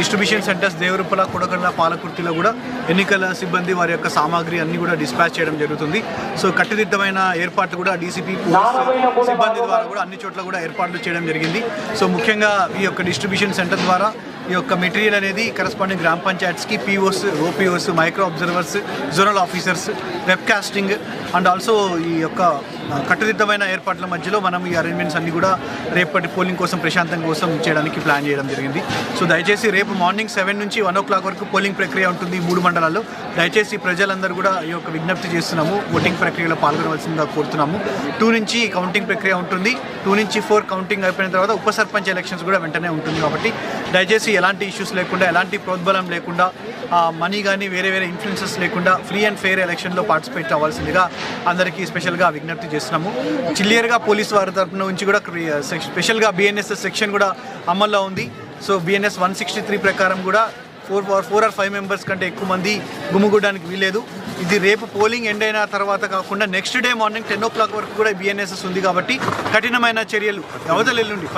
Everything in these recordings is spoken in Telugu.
డిస్ట్రిబ్యూషన్ సెంటర్స్ దేవరుపల కొడకండ పాలకుర్తిలో కూడా ఎన్నికల సిబ్బంది వారి యొక్క సామాగ్రి అన్ని కూడా డిస్పాచ్ చేయడం జరుగుతుంది. సో కట్టుదిట్టమైన ఏర్పాట్లు కూడా డీసీపీ సిబ్బంది ద్వారా కూడా అన్ని చోట్ల కూడా ఏర్పాట్లు చేయడం జరిగింది. సో ముఖ్యంగా ఈ యొక్క డిస్ట్రిబ్యూషన్ సెంటర్ ద్వారా ఈ యొక్క మెటీరియల్ అనేది కరస్పాండింగ్ గ్రామ పంచాయత్స్కి POs OPOs micro observers zonal officers webcasting and also ఈ యొక్క ఆ, కట్టుదిట్టమైన ఏర్పాట్ల మధ్యలో మనం ఈ అరేంజ్మెంట్స్ అన్ని కూడా రేపటి పోలింగ్ కోసం ప్రశాంతం కోసం చేయడానికి ప్లాన్ చేయడం జరిగింది. సో దయచేసి రేపు మార్నింగ్ సెవెన్ నుంచి వన్ ఓ క్లాక్ వరకు పోలింగ్ ప్రక్రియ ఉంటుంది మూడు మండలాల్లో. దయచేసి ప్రజలందరూ కూడా ఈ యొక్క విజ్ఞప్తి చేస్తున్నాము ఓటింగ్ ప్రక్రియలో పాల్గొనవలసిందిగా కోరుతున్నాము. టూ నుంచి కౌంటింగ్ ప్రక్రియ ఉంటుంది. టూ నుంచి ఫోర్ కౌంటింగ్ అయిపోయిన తర్వాత ఉప సర్పంచ్ ఎలక్షన్స్ కూడా వెంటనే ఉంటుంది కాబట్టి దయచేసి ఎలాంటి ఇష్యూస్ లేకుండా ఎలాంటి ప్రోద్బలం లేకుండా మనీ కానీ వేరే వేరే ఇన్ఫ్లుయెన్సెస్ లేకుండా ఫ్రీ అండ్ ఫెయిర్ ఎలక్షన్లో పార్టిసిపేట్ అవ్వాల్సిందిగా అందరికీ స్పెషల్గా విజ్ఞప్తి చేస్తున్నాము. క్లియర్గా పోలీస్ వారి తరఫున నుంచి కూడా స్పెషల్గా బిఎన్ఎస్ సెక్షన్ కూడా అమల్లో ఉంది. So BNS one sixty three ప్రకారం కూడా four four four or five members కంటే ఎక్కువ మంది గుమ్ముగూడడానికి వీలేదు ఇది రేపు పోలింగ్ ఎండ్ అయిన తర్వాత కాకుండా next day morning ten o'clock వరకు కూడా బిఎన్ఎస్ఎస్ ఉంది కాబట్టి కఠినమైన చర్యలు అవతల ఎల్లుండి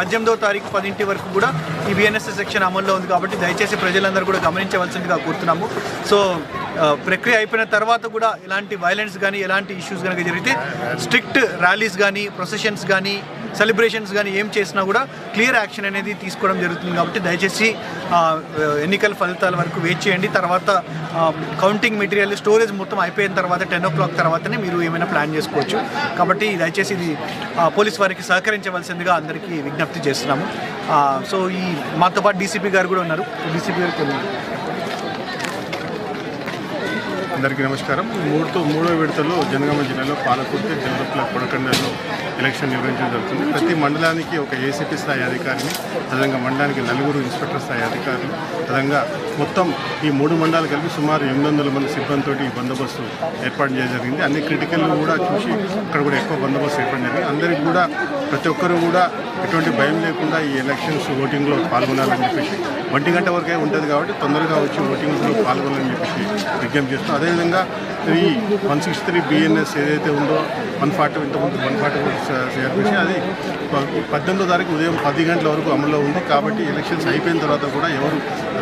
తారీఖు పదింటి వరకు కూడా ఈ బిఎన్ఎస్ఎస్ సెక్షన్ అమల్లో ఉంది కాబట్టి దయచేసి ప్రజలందరూ కూడా గమనించవలసిందిగా కోరుతున్నాము. సో ప్రక్రియ అయిపోయిన తర్వాత కూడా ఎలాంటి వైలెన్స్ కానీ ఎలాంటి ఇష్యూస్ కనుక జరిగితే స్ట్రిక్ట్ ర్యాలీస్ కానీ ప్రొసెషన్స్ కానీ సెలబ్రేషన్స్ కానీ ఏం చేసినా కూడా క్లియర్ యాక్షన్ అనేది తీసుకోవడం జరుగుతుంది కాబట్టి దయచేసి ఎన్నికల ఫలితాల వరకు వెయిట్ చేయండి. తర్వాత కౌంటింగ్ మెటీరియల్ స్టోరేజ్ మొత్తం అయిపోయిన తర్వాత టెన్ ఓ క్లాక్ తర్వాతనే మీరు ఏమైనా ప్లాన్ చేసుకోవచ్చు. కాబట్టి దయచేసి ఇది పోలీస్ వారికి సహకరించవలసిందిగా అందరికీ విజ్ఞప్తి చేస్తున్నాము. సో ఈ మాతో పాటు డీసీపీ గారు కూడా ఉన్నారు. డీసీపీ గారు తెలియదు అందరికీ నమస్కారం. మూడుతో మూడో విడతలో జనగామ జిల్లాలో పాలకుర్తి జలదప్పుల కొడకండలో ఎలక్షన్ నిర్వహించడం జరుగుతుంది. ప్రతి మండలానికి ఒక ఏసీపీ స్థాయి అధికారిని అదేవిధంగా మండలానికి నలుగురు ఇన్స్పెక్టర్ స్థాయి అధికారులు అదేవిధంగా మొత్తం ఈ మూడు మండలాలు కలిపి సుమారు ఎనిమిది వందల మంది సిబ్బందితో ఈ బందోబస్తు ఏర్పాటు చేయడం జరిగింది. అన్ని క్రిటికల్ కూడా చూసి అక్కడ కూడా ఎక్కువ బందోబస్తు ఏర్పాటు జరిగింది. అందరికీ కూడా ప్రతి ఒక్కరూ కూడా ఎటువంటి భయం లేకుండా ఈ ఎలక్షన్స్ ఓటింగ్లో పాల్గొనాలని చెప్పేసి ఒంటి గంట వరకే ఉంటుంది కాబట్టి తొందరగా వచ్చి ఓటింగ్లో పాల్గొనాలని చెప్పేసి విజ్ఞప్తి చేస్తాం అదేవిధంగా ఈ వన్ సిక్స్ త్రీ బిఎన్ఎస్ ఏదైతే ఉందో వన్ ఫార్టీ ఇంతకుముందు వన్ ఫార్టీ చేర్పించి అది పద్దెనిమిదో తారీఖు ఉదయం పది గంటల వరకు అమల్లో ఉంది. కాబట్టి ఎలక్షన్స్ అయిపోయిన తర్వాత కూడా ఎవరు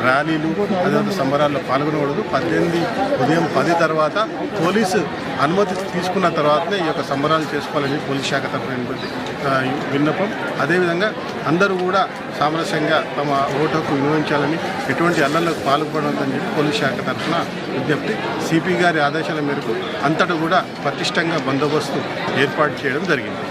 ర్యాలీలు అదేవిధంగా సంబరాల్లో పాల్గొనకూడదు. పద్దెనిమిది ఉదయం పది తర్వాత పోలీసు అనుమతి తీసుకున్న తర్వాతనే ఈ యొక్క సంబరాలు చేసుకోవాలని పోలీస్ శాఖ తరఫున విన్నపం. అదేవిధంగా అందరూ కూడా సామరస్యంగా తమ ఓటుకు వినియోగించాలని ఎటువంటి అల్లర్లకు పాల్గొనవద్దని చెప్పి పోలీస్ శాఖ తరఫున విజ్ఞప్తి. సిపి గారి ఆదేశాల మేరకు అంతటా కూడా పటిష్టంగా బందోబస్తు ఏర్పాటు చేయడం జరిగింది.